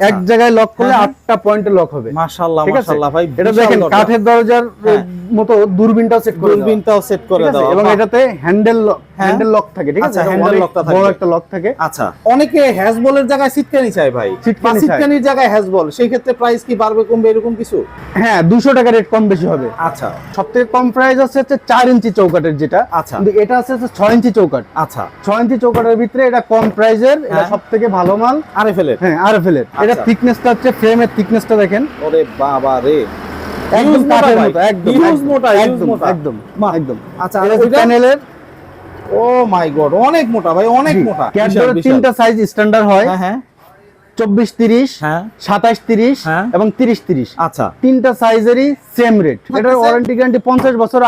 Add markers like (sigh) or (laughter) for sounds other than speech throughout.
এক জায়গায় লক করলে হ্যাঁ, আটটা পয়েন্টে লক হবে। মাশাআল্লাহ মাশাআল্লাহ ভাই এটা দেখেন কাঠের দরজার হ্যাঁ। মতো দূরবীনটাও সেট করে। দূরবীনটাও সেট করে দাও এবং এটাতে হ্যান্ডেল হ্যাঁ। হ্যান্ডেল লক থাকে ঠিক আছে? আচ্ছা, হ্যান্ডেল অনেক লকটা বড় একটা লক থাকে। আচ্ছা। অনেকে হ্যাজবলের জায়গায় সিটকানি চায় ভাই। সিটকানি। সিটকানির জায়গায় হ্যাজবল সেই ক্ষেত্রে প্রাইস কি বাড়বে কমবে এরকম কিছু? হ্যাঁ দুশো টাকা রেট কম বেশি হবে। আচ্ছা। সব থেকে কম প্রাইস আছে হচ্ছে চার ইঞ্চি চৌকাটের যেটা। আচ্ছা। কিন্তু এটা আছে হচ্ছে ছয় ইঞ্চি চৌকাট আচ্ছা। ছয় ইঞ্চি চৌকাটের ভিতরে এটা কম প্রাইজের এটা হ্যাঁ। সব থেকে ভালো মাল। আরে ফেলে হ্যাঁ আর ফেলের এটা আচ্ছা। থিকনেসটা হচ্ছে ফ্রেমের থিকনেসটা দেখেন। ওরে বাবা রে। একদম কাঠের মতো একদম। ইউজ মোটা, একদম মোটা। একদম মা একদম। আচ্ছা এটা? প্যানেলের ও মাই গড অনেক মোটা ভাই অনেক মোটা। ক্যাডবেরির তিনটা সাইজ স্ট্যান্ডার্ড হয়। হ্যাঁ হ্যাঁ। চব্বিশ তিরিশ হ্যাঁ। সাতাশ তিরিশ হ্যাঁ। এবং তিরিশ তিরিশ। আচ্ছা। তিনটা সাইজেরই সেম রেট এটার ওয়ারেন্টি গ্যারান্টি পঞ্চাশ বছর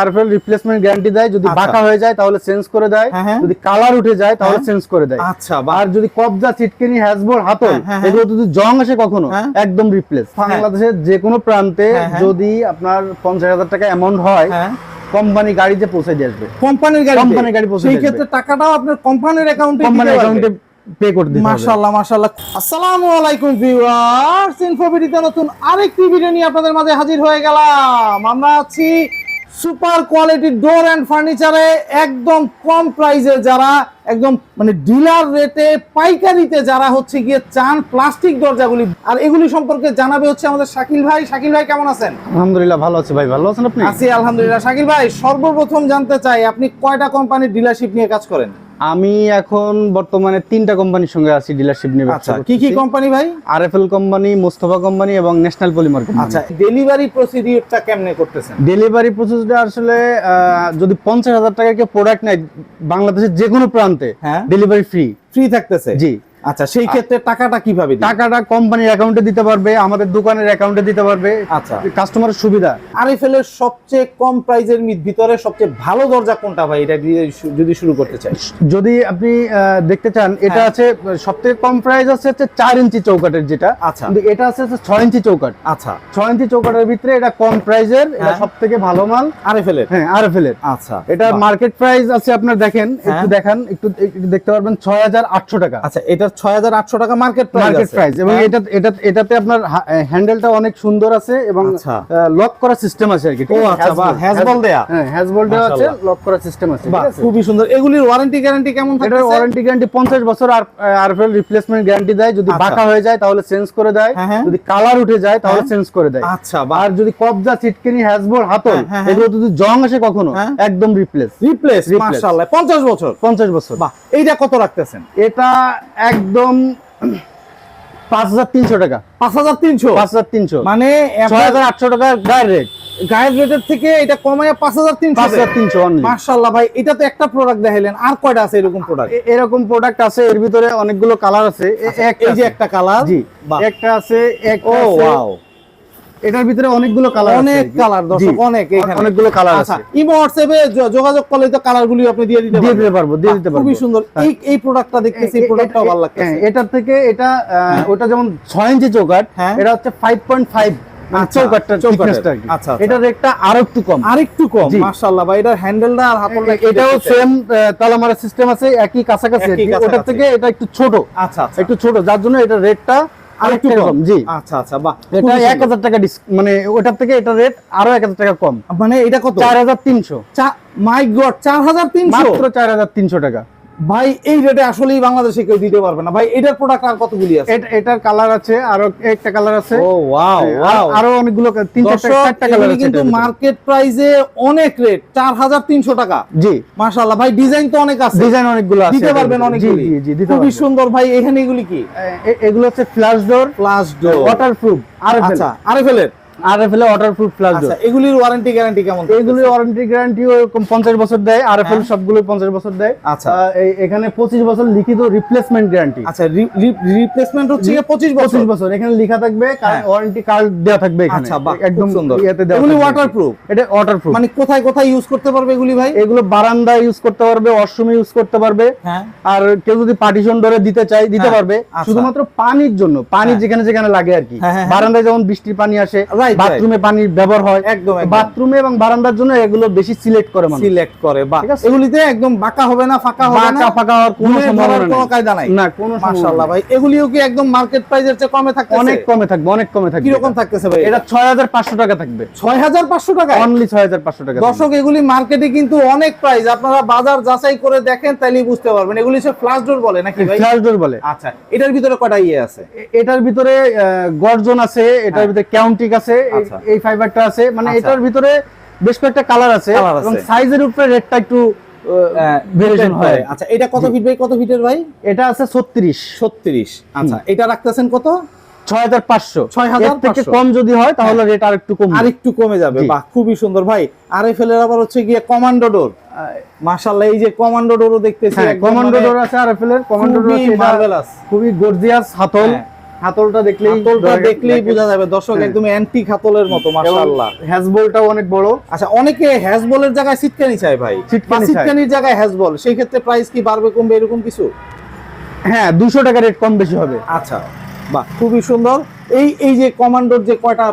আর রিপ্লেসমেন্ট গ্যারান্টি দেয়। যদি আচ্ছা। বাঁকা হয়ে যায় তাহলে চেঞ্জ করে দেয়। হ্যাঁ। যদি কালার উঠে যায় তাহলে। চেঞ্জ করে দেয়। আচ্ছা আর যদি কবজা হ্যাজবোর হাতল। এগুলো যদি জং আসে কখনো। একদম রিপ্লেস বাংলাদেশের যে কোনো প্রান্তে। যদি আপনার পঞ্চাশ হাজার টাকা অ্যামাউন্ট হয় কোম্পানি গাড়িতে পৌঁছে দিয়ে আসবে। কোম্পানির গাড়ি কোম্পানির গাড়ি পৌঁছে সেই ক্ষেত্রে টাকাটাও আপনার কোম্পানির অ্যাকাউন্টে কোম্পানি অ্যাকাউন্টে পে করে দিতে মাশাআল্লাহ মাশাআল্লাহ। আসসালামু আলাইকুম ভিউয়ার্স ইনফোভিডিতে নতুন আরেকটি ভিডিও নিয়ে আপনাদের মাঝে হাজির হয়ে গেলাম। আমরা আছি সুপার কোয়ালিটি ডোর এন্ড ফার্নিচারে একদম কম প্রাইসে যারা একদম মানে ডিলার রেটে পাইকারিতে যারা হচ্ছে গিয়ে চান প্লাস্টিক দরজাগুলি। আর এগুলি সম্পর্কে জানাবে হচ্ছে আমাদের শাকিল ভাই। শাকিল ভাই কেমন আছেন? আলহামদুলিল্লাহ ভালো আছে ভাই। ভালো আছেন আপনি? আছি আলহামদুলিল্লাহ। শাকিল ভাই সর্বপ্রথম জানতে চাই আপনি কয়টা কোম্পানির ডিলারশিপ নিয়ে কাজ করেন? আমি এখন বর্তমানে তিনটা কোম্পানির সঙ্গে আছি ডিলারশিপ নিয়ে আচ্ছা কি কি কোম্পানি ভাই? আরএফএল কোম্পানি মোস্তফা কোম্পানি এবং ন্যাশনাল পলিমার কোম্পানি আচ্ছা ডেলিভারি প্রসিডিউরটা কেমনে করতেছেন? ডেলিভারি প্রসিডিউর আসলে যদি পঞ্চাশ হাজার টাকার কেউ প্রোডাক্ট নেয় বাংলাদেশের যে কোনো প্রান্তে হ্যাঁ। ডেলিভারি ফ্রি ফ্রি থাকতেছে? জি। আচ্ছা সেই ক্ষেত্রে টাকাটা কীভাবে টাকাটা কোম্পানির অ্যাকাউন্টে দিতে পারবে আমাদের দোকানের অ্যাকাউন্টে দিতে পারবে আচ্ছা। কাস্টমারের সুবিধা। আরএফএল এর সবচেয়ে কম প্রাইজের ভিতরে সবচেয়ে ভালো দরজা কোনটা ভাই? এটা যদি শুরু করতে চাই। যদি আপনি দেখতে চান এটা হ্যাঁ। আছে সব থেকে কম প্রাইস আছে হচ্ছে চার ইঞ্চি চৌকাটের যেটা। আচ্ছা। কিন্তু এটা আছে হচ্ছে ছয় ইঞ্চি চৌকাট আচ্ছা। ছয় ইঞ্চি চৌকাটের ভিতরে এটা কম প্রাইজের এটা হ্যাঁ। সব থেকে ভালো মাল। আরএফএল এর হ্যাঁ আরএফএল এর আচ্ছা। এটা মার্কেট প্রাইস আছে আপনার দেখেন একটু হ্যাঁ। দেখান একটু দেখতে পারবেন ছয় হাজার আটশো টাকা। আচ্ছা এটার ছয় হাজার আটশো টাকা মার্কেট প্রাইস মার্কেট প্রাইস এবং হ্যাঁ। এটা এটা এটাতে আপনার হ্যান্ডেলটা অনেক সুন্দর আছে এবং আচ্ছা। লক করার সিস্টেম আছে আর কি ও আচ্ছা, হ্যাজবল দেয়া? হ্যাঁ হ্যাজবল দেওয়া আছে লক করার সিস্টেম আছে খুবই সুন্দর। এগুলির ওয়ারেন্টি গ্যারান্টি কেমন এটার থাকে ওয়ারেন্টি গ্যারান্টি পঞ্চাশ বছর আর আরএফএল রিপ্লেসমেন্ট গ্যারান্টি দেয়। যদি আচ্ছা। বাঁকা হয়ে যায় তাহলে চেঞ্জ করে দেয়। হ্যাঁ, হ্যাঁ। যদি কালার উঠে যায় তাহলে। চেঞ্জ করে দেয়। আচ্ছা আর যদি কবজা চিটকেনি হ্যাজবল হাতল এগুলো যদি জং আসে কখনো। একদম রিপ্লেস রিপ্লেস মাশাআল্লাহ 50 বছর। পঞ্চাশ বছর। বাহ এইটা কত রাখতেছেন? এটা একদম পাঁচ হাজার তিনশো টাকা। 5300 পাঁচ হাজার তিনশো। মানে ছয় হাজার আটশো টাকা গায়ের রেট। গায়ের রেটের থেকে এটা কমায় 5300 পাঁচ হাজার তিনশো মার্শাল্লাহ ভাই এটা তো একটা প্রোডাক্ট দেখাইলেন। আর কয়টা আছে এরকম প্রোডাক্ট এরকম প্রোডাক্ট আছে এর ভিতরে অনেকগুলো কালার আছে। আচ্ছা, এই যে একটা কালার জি। একটা আছে এক ও ওয়াও এটার ভিতরে অনেকগুলো কালার অনেক কালার দর্শক অনেক এখানে। অনেকগুলো কালার আচ্ছা আছে। ইমো হোয়াটসঅ্যাপে যোগাযোগ করলে তো কালার গুলি আপনি দিয়ে দিতে দিয়ে দিতে পারব দিয়ে দিতে পারব। খুবই সুন্দর এই এই প্রোডাক্টটা দেখতেছি এই প্রোডাক্টটাও ভালো লাগতেছে। হ্যাঁ, এটার থেকে এটা আহ, ওটা যেমন ছয় ইঞ্চি চৌকাট হ্যাঁ। এটা হচ্ছে ফাইভ পয়েন্ট ফাইভ আচ্ছা। আচ্ছা। এটার রেটটা আরও কম। আরেকটু কম জি। মাশাআল্লাহ ভাই। এটার হ্যান্ডেলটা আর হাতলটা এটাও দেখতে চাই। সেম তালামারা সিস্টেম আছে একই কাছাকাছি। ওটার থেকে এটা একটু ছোট। আচ্ছা আচ্ছা। একটু ছোট যার জন্য এটা রেটটা আরেকটু কম। জি। আচ্ছা আচ্ছা বাহ এটা খুবই এক সুন্দর। হাজার টাকা ডিস- মানে ওটার থেকে এটা রেট আরও এক হাজার টাকা কম। মানে এটা কত? চার হাজার তিনশো। মাই গড চার হাজার তিনশো? মাত্র চার হাজার তিনশো টাকা। ভাই এই রেটে আসলেই বাংলাদেশে কেউ দিতে পারবে না। ভাই এটার প্রোডাক্ট আর কতগুলি আছে? এটা- এটার কালার আছে আরও একটা কালার আছে। ও ওয়াও ওয়াও আর- আরও অনেকগুলো তিন চারটা কালার আছে কিন্তু মার্কেট প্রাইসে অনেক রেট চার হাজার তিনশো টাকা। জি। মাশাআল্লাহ ভাই ডিজাইন তো অনেক আছে। ডিজাইন অনেকগুলো আছে দিতে পারবেন। অনেকগুলি। জি জি দিতে খুবই পারবেন। সুন্দর ভাই এখানে এগুলি কি? এগুলো হচ্ছে flash door plus door waterproof আর আচ্ছা আরএফএল। এর আরএফএল ওয়াটারপ্রুফ ডোর আচ্ছা এগুলির ওয়ারেন্টি গ্যারান্টি কেমন এইগুলি ওয়ারেন্টি গ্যারান্টি ওরকম পঞ্চাশ বছর দেয় আরএফএল সবগুলো পঞ্চাশ বছর দেয় হ্যাঁ। আচ্ছা। এখানে পঁচিশ বছর লিখিত রিপ্লেসমেন্ট গ্যারান্টি আচ্ছা রিপ্লেসমেন্ট হচ্ছে 25 বছর পঁচিশ বছর এখানে লেখা থাকবে হ্যাঁ। ওয়ারেন্টি কার্ড দেওয়া থাকবে এখানে আচ্ছা, একদম সুন্দর। ইয়েতে দেওয়া এগুলি waterproof? এটা ওয়াটারপ্রুফ মানে কোথায় কোথায় ইউজ করতে পারবে এগুলি ভাই এগুলো বারান্দায় ইউজ করতে পারবে ওয়াশরুমে ইউজ করতে পারবে হ্যাঁ আর কেউ যদি পার্টিশন ডোরে দিতে চায় দিতে হ্যাঁ, পারবে আচ্ছা। শুধুমাত্র পানির জন্য পানি হ্যাঁ। যেখানে যেখানে লাগে আর কি হ্যাঁ, হ্যাঁ, হ্যাঁ। বারান্দায় যেমন বৃষ্টির পানি আসে. বাথরুমে পানির ব্যবহার হয়। একদম। বাথরুমে এবং বারান্দার জন্য এগুলো বেশি সিলেক্ট করে মানুষ। সিলেক্ট করে বা ঠিক আছে? এগুলিতে একদম বাঁকা হবে না ফাঁকা হবে না। বাঁকা ফাঁকা হওয়ার কোনো সম্ভাবনা কোনো। কায়দা নাই। না কোনো মাশাআল্লাহ ভাই এগুলিও কি একদম মার্কেট প্রাইসের চেয়ে কমে থাকতেছে? অনেক কমে থাকবে অনেক কমে থাকবে। কি রকম থাকতেছে ভাই? এটা ছয় হাজার পাঁচশো টাকা থাকবে। 6500 টাকা অনলি ছয় হাজার পাঁচশো টাকা দর্শক এগুলি মার্কেটে কিন্তু অনেক প্রাইস আপনারা বাজার যাচাই করে দেখেন তাইলেই বুঝতে পারবেন। এগুলি সব ফ্লাশ ডোর বলে নাকি ভাই? ফ্ল্যাশ ডোর বলে। আচ্ছা এটার ভিতরে কটা ইয়ে আছে? এটার ভিতরে গর্জন আছে এটার হ্যাঁ। ভিতরে ক্যাউন্টিক আছে আচ্ছা। এই ফাইবারটা আছে। মানে আচ্ছা। এটার ভিতরে বেশ কয়েকটা কালার আছে এবং সাইজের উপরে রেটটা একটু ভেরিয়েশন হয় আচ্ছা এটা কত ফিট ভাই? কত ফিটের ভাই? এটা আছে ছত্রিশ। 36 আচ্ছা এটা রাখতেছেন কত? ছয় হাজার থেকে কম যদি হয় তাহলে রেট আর একটু কম আর একটু কমে যাবে। বাহ খুবই সুন্দর ভাই। আর এফ এর আবার হচ্ছে গিয়ে কমান্ডো ডোর মাশাআল্লাহ এই যে কমান্ডো ডোরও দেখতেছি হ্যাঁ কমান্ডো মানে ডোর আছে আর এফএল এর কমান্ডো ডোর খুবই আছে গর্জিয়াস হাতল। হ্যাঁ। হাতলটা দেখলেই হাতলটা দেখলেই বোঝা যাবে দর্শক হ্যাঁ। একদম অ্যান্টিক হাতলের মতো মাশাআল্লাহ। হ্যাজবলটাও অনেক বড়। আচ্ছা অনেকে হ্যাজবলের জায়গায় সিটকানি চায় ভাই। সিটকানির জায়গায় হ্যাজবল সেই ক্ষেত্রে প্রাইস কি বাড়বে কমবে এরকম কিছু? হ্যাঁ দুশো টাকা রেট কম বেশি হবে। আচ্ছা বাহ খুবই সুন্দর। এই এই যে কমান্ডোর যে কয়টা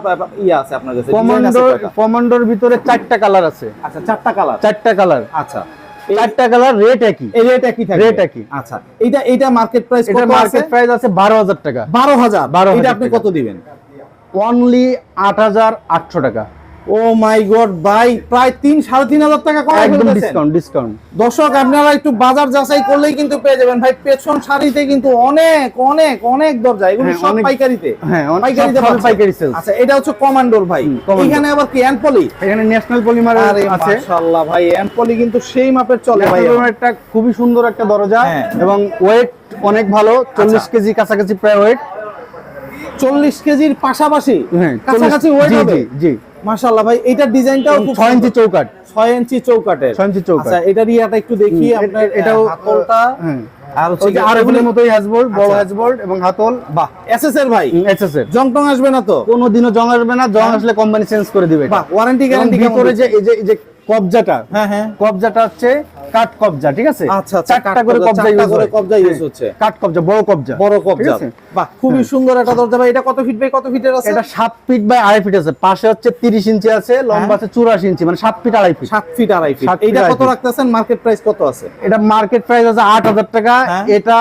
ইয়ে আছে আপনার কাছে? কমান্ডোর কমান্ডোর ভিতরে চারটা কালার আছে। আচ্ছা চারটা কালার চারটা কালার আচ্ছা। চারটা কালার রেট একই। রেট একই রেট একই। আচ্ছা এটা এটা মার্কেট প্রাইস কত আছে? মার্কেট প্রাইস আছে বারো হাজার টাকা। 12000 12,000 এটা আপনি কত দিবেন? অনলি আট হাজার আটশো টাকা। ও মাই গড ভাই প্রায় তিন সাড়ে তিন হাজার টাকা কম একদম ডিসকাউন্ট ডিসকাউন্ট দর্শক আপনারা একটু বাজার যাচাই করলেই কিন্তু পেয়ে যাবেন। ভাই পেছন কিন্তু অনেক অনেক অনেক দরজা এগুলো হ্যাঁ, সব পাইকারিতে। হ্যাঁ, পাইকারিতে। পাইকারি। আচ্ছা এটা হচ্ছে কমান্ডোর ভাই। এখানে আবার কি অ্যানপলি এখানে ন্যাশনাল পলিমার আরে আছে। মাশাআল্লাহ ভাই অ্যানপলি কিন্তু সেই মাপের চলে ভাই একটা খুবই সুন্দর একটা দরজা হ্যাঁ। এবং ওয়েট অনেক ভালো চল্লিশ আচ্ছা। কেজি কাছাকাছি প্রায় ওয়েট চল্লিশ কেজির পাশাপাশি হ্যাঁ কাছাকাছি ওয়েট হবে? জি। মাশাআল্লাহ ভাই এটার ডিজাইনটাও এবং খুব ছয় ইঞ্চি চৌকাট 6 ইঞ্চি চৌকাটের 6 ইঞ্চি চৌকাট আচ্ছা এটার ইয়াটা একটু দেখি আপনার এটাও হাতলটা। হ্যাঁ। আর হচ্ছে মতোই হ্যাজবোর্ড বড় হ্যাজবোর্ড এবং হাতল। বাহ। এসএস এর ভাই? এসএস এর জং টং আসবে না তো? কোনোদিনও জং আসবে না জং আসলে কোম্পানি চেঞ্জ করে দিবে এটা। বাহ ওয়ারেন্টি গ্যারান্টি ভিতরে যে এই যে কবজাটা হ্যাঁ হ্যাঁ। কবজাটা হচ্ছে কাঠ কবজা ঠিক আছে? আচ্ছা আচ্ছা চারটা করে কবজা ইউজ করে কবজা ইউজ হ্যাঁ, হচ্ছে। কাঠ কবজা বড় কবজা বড় কবজা। বাহ খুবই সুন্দর একটা দরজা। ভাই এটা কত ফিট বাই কত ফিটের আছে? এটা সাত ফিট বাই আড়াই ফিট আছে। পাশে হচ্ছে তিরিশ ইঞ্চি আছে লম্বা আছে চুরাশি ইঞ্চি মানে সাত ফিট আড়াই ফিট সাত ফিট আড়াই ফিট আড়াই কত রাখতেছেন? মার্কেট প্রাইস কত আছে? এটা মার্কেট প্রাইস আছে আট হাজার টাকা। হ্যাঁ। এটা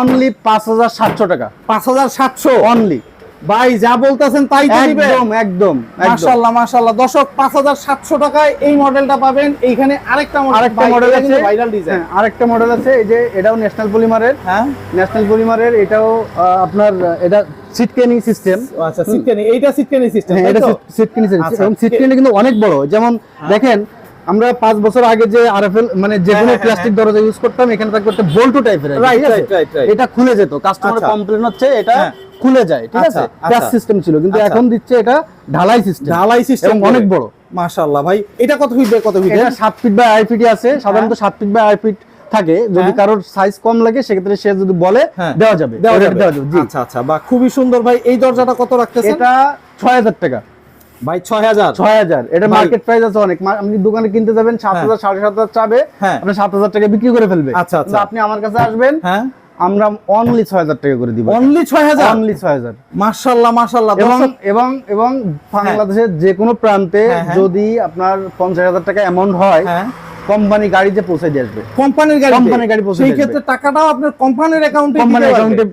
অনলি পাঁচ হাজার সাতশো টাকা। পাঁচ হাজার সাতশো? অনলি ভাই যা বলতেছেন তাই তো একদম একদম মাশাআল্লাহ মাশাআল্লাহ দর্শক 5700 টাকায় এই মডেলটা পাবেন। এইখানে আরেকটা মডেল আরেকটা মডেল আছে। ভাইরাল ডিজাইন হ্যাঁ, আরেকটা মডেল আছে। এই যে এটাও ন্যাশনাল পলিমারের হ্যাঁ। ন্যাশনাল পলিমারের এটাও আপনার এটা সিট কেনিং সিস্টেম আচ্ছা সিটকানি এইটা সিটকানি সিস্টেম হ্যাঁ এটা সিট কেনিং আচ্ছা। এবং সিট কিন্তু অনেক বড়। যেমন দেখেন আমরা পাঁচ বছর আগে যে আরএফএল মানে যে কোনো হ্যাঁ, প্লাস্টিক দরজা ইউজ করতাম এখানে থাকতে একটা বল্টু টাইপের. এটা খুলে যেত। কাস্টমার আচ্ছা। কমপ্লেন হচ্ছে এটা হ্যাঁ। খুলে যায় ঠিক আচ্ছা, আছে? প্যাচ আচ্ছা। সিস্টেম ছিল কিন্তু আচ্ছা। এখন দিচ্ছে এটা ঢালাই সিস্টেম ঢালাই সিস্টেম অনেক বড়। মাশাআল্লাহ ভাই এটা কত ফিট বাই কত ফিট এটা সাত ফিট বাই আড়াই ফিটই আছে সাধারণত সাত ফিট বাই আড়াই ফিট থাকে। যদি হ্যাঁ। কারোর সাইজ কম লাগে সেক্ষেত্রে সে যদি বলে হ্যাঁ। দেওয়া যাবে। দেওয়া যাবে। জি। আচ্ছা আচ্ছা বা খুবই সুন্দর ভাই এই দরজাটা কত রাখতেছেন? এটা ছয় হাজার টাকা। ভাই 6000 ছয় হাজার। এটা মার্কেট প্রাইস আছে অনেক। আপনি দোকানে কিনতে যাবেন সাত হ্যাঁ। হাজার সাড়ে সাত হাজার চাবে হ্যাঁ। আপনি সাত হাজার টাকা বিক্রি করে ফেলবে। আচ্ছা, আচ্ছা। আপনি আমার কাছে আসবেন হ্যাঁ। আমরা অনলি ছয় হাজার টাকা করে দিব। অনলি 6000 অনলি ছয় হাজার। মাশাআল্লাহ মাশাআল্লাহ এবং এবং এবং বাংলাদেশের যে কোনো প্রান্তে হ্যাঁ, হ্যাঁ। যদি আপনার পঞ্চাশ হাজার টাকা অ্যামাউন্ট হয় হ্যাঁ। কোম্পানি গাড়িতে পৌঁছে দিয়ে আসবে। কোম্পানির গাড়ি কোম্পানির গাড়ি পৌঁছে সেই ক্ষেত্রে টাকাটাও আপনার কোম্পানির অ্যাকাউন্টে কোম্পানি অ্যাকাউন্টে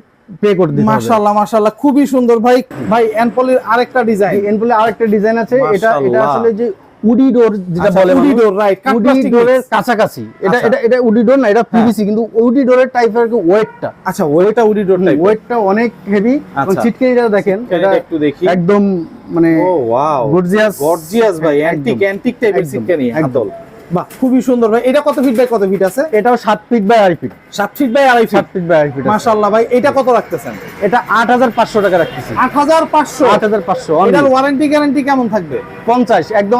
পে করে দিতে মাশাআল্লাহ মাশাআল্লাহ খুবই সুন্দর। ভাই ভাই অ্যানপলির আরেকটা ডিজাইন এনপলে আরেকটা ডিজাইন আছে। এটা এটা আসলে যে উডি ডোর যেটা আচ্ছা, বলে উডি ডোর, right, উডি ডোরের কাছাকাছি। এটা আচ্ছা। এটা এটা উডি ডোর না এটা পিভিসি কিন্তু উডি ডোরের টাইপের ওয়েটটা। আচ্ছা ওয়েটটা উডি ডোর টাইপ ওয়েটটা অনেক হেভি এবং আচ্ছা। চিটকেনিটা দেখেন এটা একটু দেখি। একদম মানে ও ওয়াও গর্জিয়াস গর্জিয়াস ভাই অ্যান্টিক অ্যান্টিক টাইপের সিটকানি একদম। বাহ খুবই সুন্দর ভাই। এটা কত ফিট বাই কত ফিট আছে? এটাও সাত ফিট বাই আড়াই ফিট সাত ফিট বাই আড়াই সাত ফিট ফিট বাই আড়াই ফিট আছে। মাশাআল্লাহ ভাই এটা কত রাখতেছেন? এটা আট হাজার পাঁচশো টাকা রাখতেছি। আট হাজার পাঁচশো? আট হাজার পাঁচশো এটার ওয়ারেন্টি গ্যারান্টি কেমন থাকবে? পঞ্চাশ একদম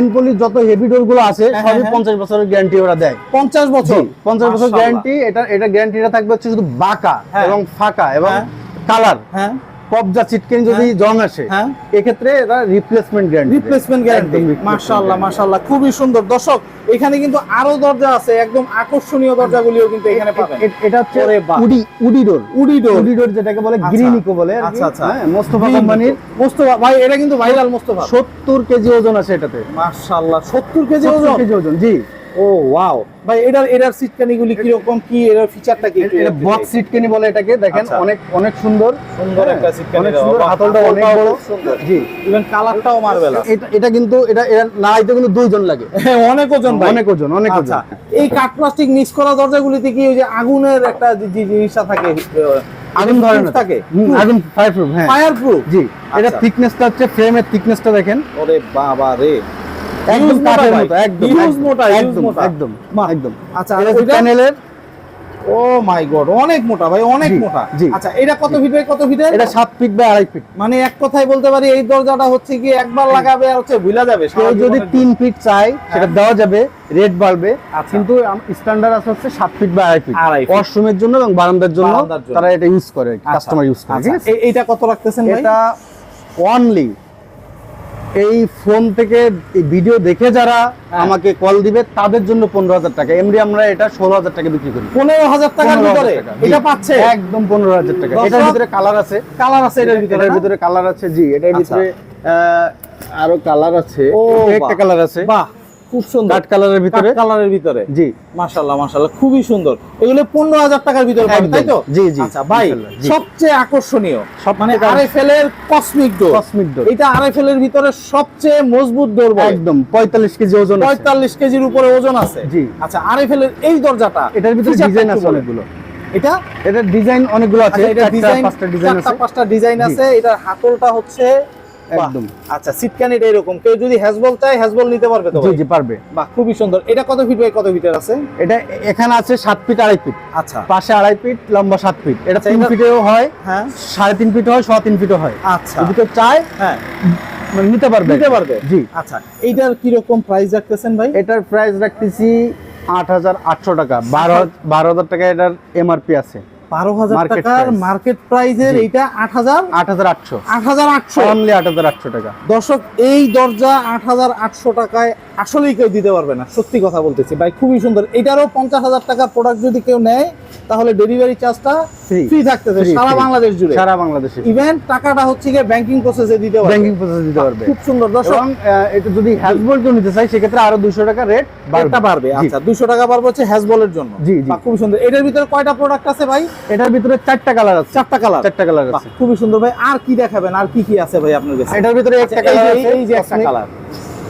এনপলি যত হেভি ডোরগুলো আছে হ্যাঁ, সবই হ্যাঁ। পঞ্চাশ বছরের গ্যারান্টি ওরা দেয়। পঞ্চাশ বছর? পঞ্চাশ বছর মাশাআল্লাহ। গ্যারান্টি এটা এটা গ্যারান্টিটা থাকবে হচ্ছে শুধু বাঁকা হ্যাঁ। এবং ফাঁকা এবং হ্যাঁ। কালার হ্যাঁ। কবজা চিটকেন যদি জং আসে হ্যাঁ। এক্ষেত্রে এটা রিপ্লেসমেন্ট গ্যারান্টি রিপ্লেসমেন্ট গ্যারান্টি মাশাআল্লাহ মাশাআল্লাহ খুবই সুন্দর। দর্শক এখানে কিন্তু আরও দরজা আছে একদম আকর্ষণীয় দরজাগুলিও কিন্তু এখানে পাবেন। এটা হচ্ছে woody woody door woody door woody door যেটাকে বলে আচ্ছা। গ্রিনিকো বলে আচ্ছা, আচ্ছা। হ্যাঁ, মোস্তফা কোম্পানির। মোস্তফা ভাই এটা কিন্তু ভাইরাল মোস্তফা। সত্তর কেজি ওজন আছে এটাতে। মাশাআল্লাহ 70 কেজি 70 ওজন? কেজি ওজন জি। ও ওয়াও ভাই এটার এটার সিটকানিগুলি কি রকম কি এটার ফিচারটা কি? এটা বক্স সিট বলে এটাকে দেখেন আচ্ছা। অনেক অনেক সুন্দর। সুন্দর একটা সিটকানি অনেক। সুন্দর হাতলটা অনেক বড়। সুন্দর। জি। ইভেন কালারটাও মার্বেল। এটা এটা কিন্তু এটা এটা নাড়াইতে কিন্তু দুইজন লাগে। (laughs) অনেক ওজন ভাই। অনেক ওজন অনেক ওজন। আচ্ছা এই কাঠ প্লাস্টিক মিক্স করা দরজাগুলিতে কি ওই যে আগুনের একটা যে জিনিসটা থাকে? আগুন ধরে না। থাকে? আগুন ফায়ার হ্যাঁ। ফায়ার প্রুফ জি এটা আচ্ছা। থিকনেসটা হচ্ছে ফ্রেমের থিকনেসটা দেখেন। ওরে বাবা রে। একদম কাঠের মতো একদম huge মোটা, একদম। একদম। একদম। আচ্ছা এটা? প্যানেলের ও মাই গড অনেক মোটা ভাই অনেক মোটা। আচ্ছা এটা কত ফিট কত ফিটের? এটা সাত ফিট বা আড়াই ফিট। মানে এক কথায় বলতে পারি এই দরজাটা হচ্ছে কি একবার লাগাবে আর হচ্ছে ভুলা যাবে কেউ যদি জীবনের তিন ফিট চায় সেটা দেওয়া যাবে রেট বাড়বে আচ্ছা। কিন্তু স্ট্যান্ডার্ড আছে হচ্ছে সাত ফিট বা আড়াই ফিট। আড়াই ওয়াশরুমের জন্য এবং বারান্দার জন্য তারা এটা ইউজ করে আচ্ছা, কাস্টমার ইউজ করে আচ্ছা, ঠিক আছে? এ- এইটা কত রাখতেছেন ভাই? এটা অনলি এই ফোন থেকে ভিডিও দেখে যারা হ্যাঁ। আমাকে কল দিবে তাদের জন্য পনেরো হাজার টাকা। এমনি আমরা এটা ষোলো হাজার টাকা বিক্রি করি। পনেরো হাজার টাকার ভিতরে। এটা পাচ্ছে? একদম পনেরো হাজার টাকা। এটার ভিতরে কালার আছে। কালার আছে এটার ভিতরে এটার ভিতরে কালার আছে জি। এটার আচ্ছা। ভিতরে আরও কালার আছে। একটা কালার আছে। বাহ। খুব সুন্দর। কাঠ কালারের ভিতরে? কালারের ভিতরে। জি। মাশাল্লাহ মাশাল্লাহ খুবই সুন্দর। এগুলো পনেরো হাজার টাকার ভিতরে পাবেন, তাই তো? জি, জি, আচ্ছা ভাই সবচেয়ে আকর্ষণীয় সব মানে আরএফএল এর কসমিক ডোর কসমিক ডোর এটা আরএফএল এর ভিতরে সবচেয়ে মজবুত ডোর বলে। একদম পঁয়তাল্লিশ কেজি ওজন আছে। পঁয়তাল্লিশ কেজির উপরে ওজন আছে। জি। আচ্ছা আরএফএল এর এই দরজাটা এটার ভিতরে ডিজাইন আছে। অনেকগুলো। এটা? এটার ডিজাইন অনেকগুলো আছে। আচ্ছা এটা ডিজাইন পাঁচটা ডিজাইন আছে। পাঁচটা ডিজাইন আছে। এটার হাতলটা হচ্ছে। একদম। আচ্ছা সিটকানিটা এরকম। কেউ যদি হ্যাজবল চায় হ্যাজবল নিতে পারবে তো জি জি পারবে। বাহ খুবই সুন্দর। এটা কত ফিট বাই কত ফিটের আছে? এটা এখানে আছে সাত ফিট আড়াই ফিট আচ্ছা। পাশে আড়াই ফিট লম্বা সাত ফিট এটা আচ্ছা, তিন এটা- ফিটেও হয় হ্যাঁ। সাড়ে তিন ফিট হয় সোয়া তিন ফিটও হয়। আচ্ছা। যদি কেউ চায় হ্যাঁ। মানে নিতে পারবে। নিতে পারবে? জি। আচ্ছা এইটার কি রকম প্রাইস রাখতেছেন ভাই? এটার প্রাইস রাখতেছি আট হাজার আটশো টাকা। বারো বারো হাজার টাকা এটার এমআরপি আছে। বারো হাজার টাকার মার্কেট প্রাইসের এইটা আট হাজার? আট হাজার আটশো। আট হাজার আটশো। অনলি আট হাজার আটশো টাকা। দর্শক এই দরজা আট হাজার আটশো টাকায় আসলেই কেউ দিতে পারবে না। সত্যি কথা বলতেছি। ভাই খুবই সুন্দর। এটারও পঞ্চাশ হাজার টাকার প্রোডাক্ট যদি কেউ নেয় তাহলে ডেলিভারি চার্জটা। ফ্রি থাকতেছে সারা বাংলাদেশ জুড়ে। সারা বাংলাদেশে ইভেন টাকাটা হচ্ছে গিয়ে ব্যাংকিং প্রসেসে দিতে পারবে। ব্যাংকিং প্রসেস দিতে পারবে। খুব সুন্দর। দর্শক এটা যদি হ্যাজবোল্ট কেউ নিতে চাই সেক্ষেত্রে আরও দুশো টাকা রেট বাড়বে। আচ্ছা দুশো টাকা বাড়বে হচ্ছে হ্যাজবলের জন্য। জি, জি। খুবই সুন্দর। এটার ভিতরে কয়টা প্রোডাক্ট আছে ভাই? এটার ভিতরে চারটা কালার আছে। চারটা কালার। চারটা কালার আছে। খুবই সুন্দর। ভাই আর কি দেখাবেন? আর কি কি আছে ভাই আপনার কাছে? এটার ভিতরে একটা কালার আছে এই যে একটা কালার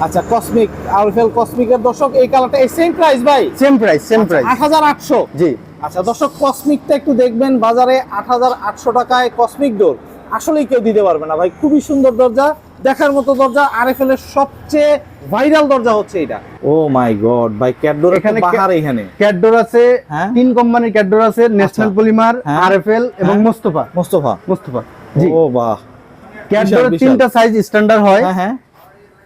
আচ্ছা কসমিক আরফেল কসমিকের দর্শক এই কালারটা এই সেম প্রাইস ভাই? সেম প্রাইস সেম প্রাইস আট হাজার আটশো। জি। আচ্ছা দর্শক কসমিকটা একটু দেখবেন বাজারে আট হাজার আটশো টাকায় কসমিক ডোর আসলেই কেউ দিতে পারবে না ভাই খুবই সুন্দর দরজা। দেখার মতো দরজা আরএফএল এর সবচেয়ে ভাইরাল দরজা হচ্ছে এটা। ও মাই গড ভাই ক্যাডোর এখানে বাহার এখানে। ক্যাডডোর আছে হ্যাঁ। তিন কোম্পানির ক্যাডডোর আছে ন্যাশনাল পলিমার। আরএফএল এবং। মোস্তফা মোস্তফা মোস্তফা জি। ও বাহ। ক্যাডডোর তিনটা সাইজ স্ট্যান্ডার্ড হয়। হ্যাঁ হ্যাঁ।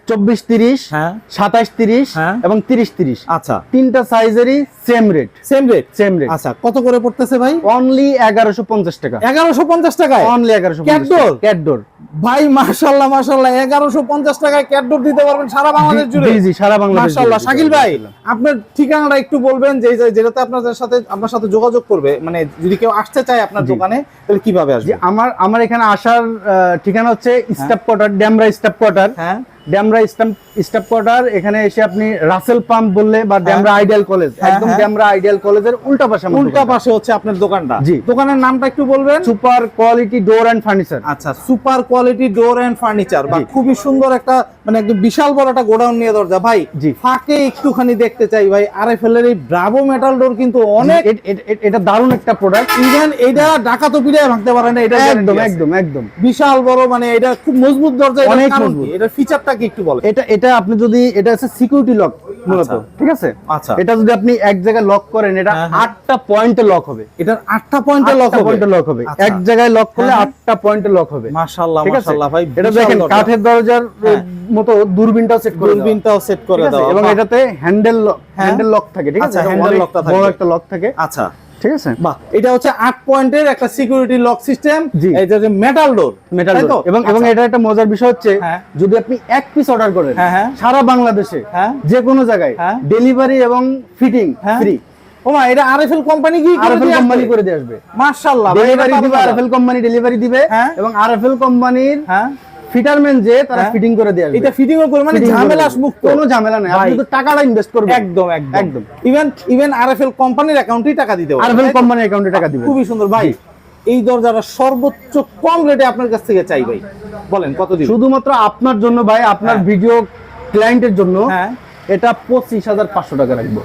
চব্বিশ তিরিশ হ্যাঁ। সাতাশ তিরিশ হ্যাঁ। এবং তিরিশ তিরিশ। আচ্ছা। তিনটা সাইজেরই same rate same rate same rate আচ্ছা কত করে পড়তেছে ভাই? অনলি এগারোশো পঞ্চাশ টাকা। এগারোশো পঞ্চাশ টাকায়? অনলি এগারোশো? ক্যাডডোর ভাই মাশাল্লাহ মাশাল্লাহ এগারোশো পঞ্চাশ টাকায় ক্যাডোর দিতে পারবেন সারা বাংলাদেশ জুড়ে। জি সারা বাংলাদেশ মাশাল্লাহ শাকিল ভাই আপনার ঠিকানাটা একটু বলবেন যে যেটাতে আপনাদের সাথে আপনার সাথে যোগাযোগ করবে। মানে যদি কেউ আসতে চায় আপনার দোকানে তাহলে কীভাবে আসবে? আমার আমার এখানে আসার ঠিকানা হচ্ছে staff quarter Demra staff quarter. হ্যাঁ। ড্যামরা স্টাফ কোয়ার্টার এখানে এসে আপনি রাসেল পাম্প বললে বা ড্যামরা আইডিয়াল কলেজ হ্যাঁ, একদম হ্যাঁ। ড্যামরা আইডিয়াল কলেজের উল্টা পাশে উল্টা পাশে হচ্ছে আপনার দোকানটা। জি। দোকানের নামটা একটু বলবেন। Super quality door and furniture. আচ্ছা super quality door and furniture বা খুবই সুন্দর একটা মানে একদম বিশাল বড় একটা গোডাউন নিয়ে দরজা। ভাই ফাঁকে একটুখানি দেখতে চাই ভাই আরএফএল এর এই ব্রাভো মেটাল ডোর কিন্তু অনেক এটা দারুণ একটা প্রোডাক্ট ইভেন এটা ডাকাতো পিড়ায় ভাঙতে পারে না এটা একদম একদম একদম। বিশাল বড় মানে এটা খুব মজবুত দরজা অনেক মজবুত। কি? এটার ফিচারটা কি একটু বলেন। এটা এটা আপনি যদি এটা হচ্ছে সিকিউরিটি লক মূলত আচ্ছা। ঠিক আছে? আচ্ছা। এটা যদি আপনি এক জায়গায় লক করেন এটা হ্যাঁ, হ্যাঁ। আটটা পয়েন্টে লক হবে। এটার আটটা পয়েন্টে লক হবে? লক হবে। আচ্ছা। এক জায়গায় লক করলে হ্যাঁ। আটটা পয়েন্টে লক হবে। মাশাআল্লাহ ঠিক মাশাআল্লাহ ভাই এটা দেখেন কাঠের দরজার। মতো দূরবীনটাও সেট করে দূরবীনটাও সেট করে দাও এবং এটাতে হ্যান্ডেল হ্যান্ডেল লক থাকে ঠিক আছে? আচ্ছা, হ্যান্ডেল অনেক লকটা বড় একটা লক থাকে। আচ্ছা। ঠিক আছে? বাহ এটা হচ্ছে পয়েন্টের একটা সিকিউরিটি লক সিস্টেম এটা যে মেটাল ডোর মেটাল এবং এবং এটা একটা মজার বিষয় হচ্ছে হ্যাঁ। যদি আপনি এক পিস অর্ডার করেন হ্যাঁ, হ্যাঁ। সারা বাংলাদেশে হ্যাঁ। যে কোনো জায়গায়। ডেলিভারি এবং ফিটিং। ফ্রি ওমা এটা আরএফএল কোম্পানি কি আরএফএল কোম্পানি করে দিয়ে আসবে। মাশাআল্লাহ ডেলিভারি দিবে আরএফএল কোম্পানি ডেলিভারি দিবে হ্যাঁ। এবং আরএফএল কোম্পানির হ্যাঁ। ফিটারম্যান যে তারা হ্যাঁ। ফিটিং করে দিয়ে আসবে। এটা ফিটিং করে মানে ঝামেলা মুক্ত। কোনো ঝামেলা নাই। আপনি তো টাকাটা ইনভেস্ট করবেন। একদম একদম। একদম। ইভেন ইভেন আরএফএল কোম্পানির অ্যাকাউন্টেই টাকা দিতে হবে। আরএফএল কোম্পানির অ্যাকাউন্টে টাকা খুবই সুন্দর। ভাই এই দরজাটা সর্বোচ্চ কম রেটে আপনার কাছ থেকে চাই ভাই। বলেন কত দিন শুধুমাত্র আপনার জন্য ভাই আপনার। ভিডিও ক্লায়েন্টের জন্য হ্যাঁ। এটা পঁচিশ হাজার পাঁচশো টাকা রাখব।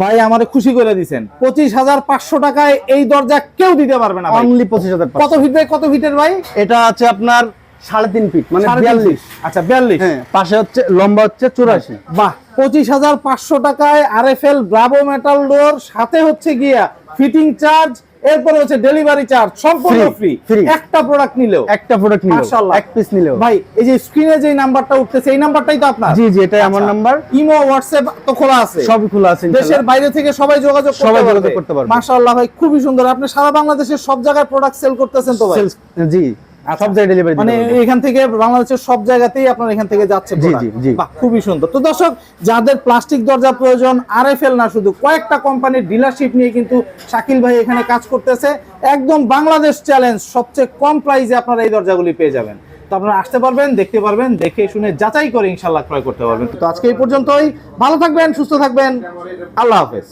ভাই আমারে খুশি করে দিচ্ছেন পঁচিশ হাজার পাঁচশো টাকায় এই দরজা কেউ দিতে পারবে না অনলি পঁচিশ হাজার কত ফিট ভাই? কত ফিটের ভাই? এটা আছে আপনার সাড়ে তিন ফিট মানে বিয়াল্লিশ। আচ্ছা বিয়াল্লিশ। হ্যাঁ পাশে হচ্ছে লম্বা হচ্ছে চুরাশি। বাহ পঁচিশ হাজার পাঁচশো টাকায় আর F L bravo metal door সাথে হচ্ছে গিয়া ফিটিং চার্জ এরপরে হচ্ছে ডেলিভারি চার্জ সম্পূর্ণ ফ্রি একটা প্রোডাক্ট নিলেও। একটা প্রোডাক্ট নিলেও। মাশাআল্লাহ। এক পিস নিলেও। ভাই এই যে স্ক্রিনে যে নাম্বারটা উঠতেছে এই নাম্বারটাই তো আপনার? জি জি এটাই আমার আচ্ছা। নাম্বার ইমো হোয়াটসঅ্যাপ তো খোলা আছে। সবই খোলা আছে দেশের বাইরে থেকে সবাই যোগাযোগ সবাই যোগাযোগ করতে পারবে। মাশাআল্লাহ ভাই খুবই সুন্দর। আপনি সারা বাংলাদেশের সব জায়গায় প্রোডাক্ট সেল করতেছেন তো ভাই? জি। আচ্ছা। সব জায়গায় ডেলিভারি মানে এখান থেকে বাংলাদেশের সব জায়গাতেই আপনার এখান থেকে যাচ্ছে জি, জি, জি। খুবই সুন্দর। তো দর্শক যাদের প্লাস্টিক দরজা প্রয়োজন আরএফএল না শুধু কয়েকটা কোম্পানির ডিলারশিপ নিয়ে কিন্তু শাকিল ভাই এখানে কাজ করতেছে। একদম বাংলাদেশ চ্যালেঞ্জ সবচেয়ে কম প্রাইসে আপনারা এই দরজাগুলি পেয়ে যাবেন। তো আপনারা আসতে পারবেন দেখতে পারবেন দেখে শুনে যাচাই করে ইনশাল্লাহ ক্রয় করতে পারবেন। তো আজকে এই পর্যন্তই। ভালো থাকবেন সুস্থ থাকবেন। আল্লাহ হাফেজ।